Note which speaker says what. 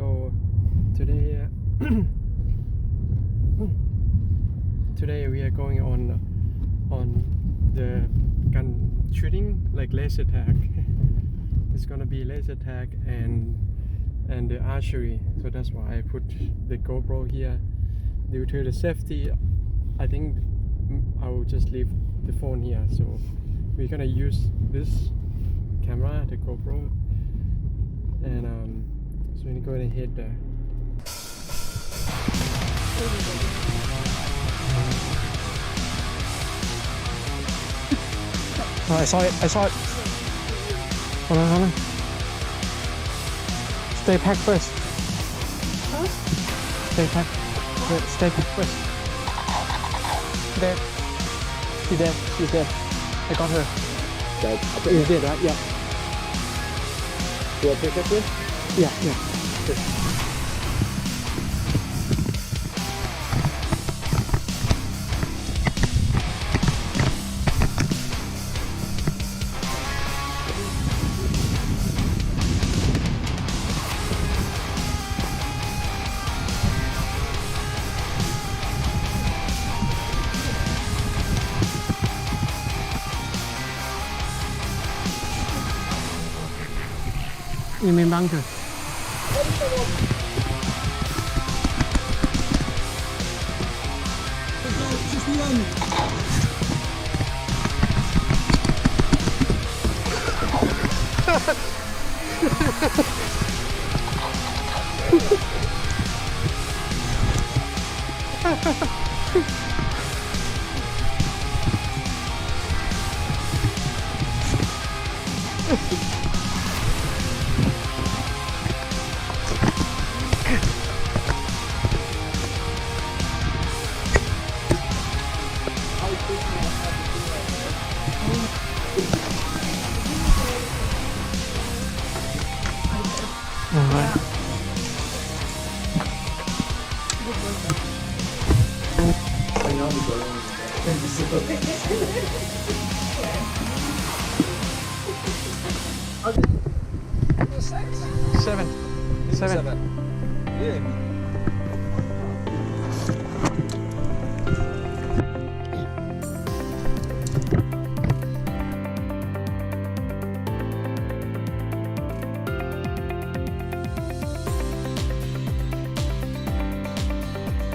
Speaker 1: So today, today we are going on on the gun shooting, like laser tag. it's gonna be laser tag and and the archery. So that's why I put the GoPro here. Due to the safety, I think I will just leave the phone here. So we're gonna use this camera, the GoPro, and um, so we're gonna go ahead there. Oh, I saw it. I saw it. Hold on, hold on. Stay packed first. Stay packed. Wait, Stay packed first. There. She's dead. She's dead. I got her.
Speaker 2: Dead.
Speaker 1: You're dead, right? Yeah.
Speaker 2: You want to pick up this?
Speaker 1: Kìa, kìa Ini memang tuh. Ha ha ha. Seven. Seven. Seven. Really?